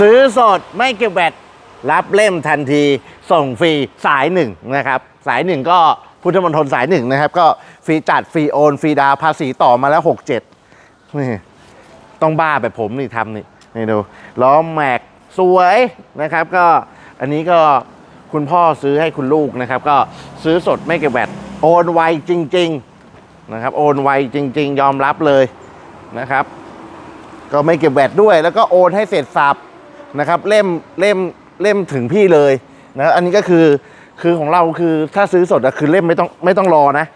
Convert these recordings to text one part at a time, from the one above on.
ซื้อสดไม่เก็บแบตรับเล่มทันที ส่งฟรีสายหนึ่งนะครับ สายหนึ่งก็พุทธมณฑลสายหนึ่งนะครับ ก็ฟรีจัดฟรีโอนฟรีดาวภาษีต่อมาแล้ว 6 7 นี่ ต้องบ้าแบบผมนี่ทำนี่นี่ดูล้อแม็กสวยนะครับ ก็อันนี้ก็คุณพ่อซื้อให้คุณลูกนะครับ ก็ซื้อสดไม่เก็บแบตโอนไวจริง ๆนะครับ โอนไวจริง ๆ ยอมรับเลยนะครับ ก็ไม่เก็บแบตด้วย แล้วก็โอนให้เสร็จสับ นะครับเล่มเล่มเล่มถึงพี่เลยนะอันนี้ก็คือคือของเราคือถ้าซื้อสดอะคือเล่มไม่ต้องไม่ต้องรอนะ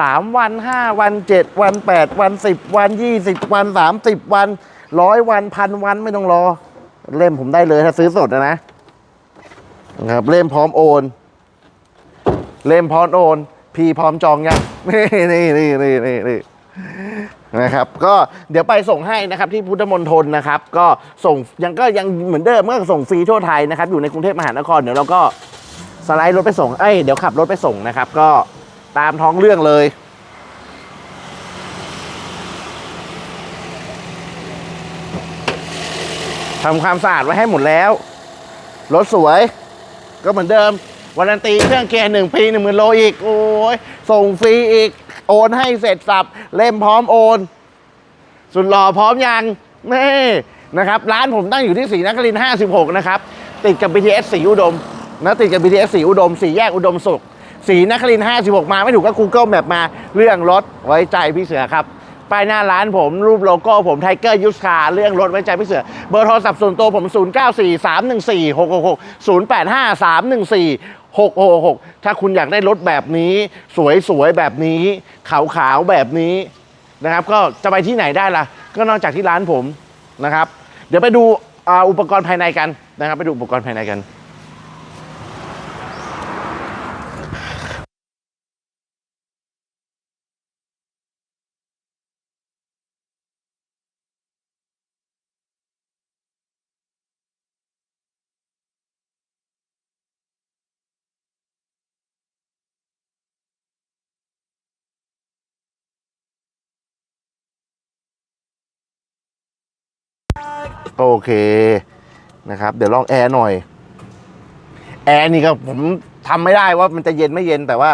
สามวันห้าวันเจ็ดวันแปดวันสิบวันยี่สิบวันสามสิบวันร้อยวันพันวันไม่ต้องรอ เล่มผมได้เลยถ้าซื้อสดนะนะครับเล่มพร้อมโอน เล่มพร้อมโอน พี่พร้อมจองยังนี่นี่นี่นี่นี่ นะครับก็เดี๋ยวไปส่งให้นะครับที่พุทธมณฑลนะครับก็ส่งยังก็ยังเหมือนเดิมก็ส่งฟรีทั่วไทยนะครับอยู่ในกรุงเทพมหานครเดี๋ยวเราก็สไลด์รถไปส่งเอ้ยเดี๋ยวขับรถไปส่งนะครับ ก็ตามท้องเรื่องเลยทำความสะอาดไว้ให้หมดแล้ว รถสวย ก็เหมือนเดิมวารันตีเครื่องเกียร์หนึ่งปีหนึ่งหมื่นโลอีก โอ้ยส่งฟรีอีก โอนให้เสร็จสับเล่มพร้อมโอน สุดหล่อพร้อมยังนี่นะครับร้านผมตั้งอยู่ที่สีนครินทร์56 นะครับ ติดกับ BTS สีอุดมนะติดกับ BTS สีอุดมสีแยกอุดมสุขสีนครินทร์56 มาไม่ถูกก็ Google Map มาเรื่องรถไว้ใจพี่เสือครับป้ายหน้าร้านผมรูปโลโก้ผมไทเกอร์ยูสคาเรื่องรถไว้ใจพี่เสือ เบอร์โทรศัพท์ส่วนตัวผม 0 9 4 3 1 4 6 6 6 0 8 5 3 1 4 6 6 6 ถ้าคุณอยากได้รถแบบนี้ สวยๆ แบบนี้ ขาวๆ แบบนี้นะครับ ก็จะไปที่ไหนได้ล่ะ ก็นอกจากที่ร้านผมนะครับ เดี๋ยวไปดูอุปกรณ์ภายในกันนะครับ ไปดูอุปกรณ์ภายในกัน โอเคนะครับ เดี๋ยวลองแอร์หน่อย แอร์นี่ก็ผมทำไม่ได้ว่ามันจะเย็นไม่เย็นแต่ว่า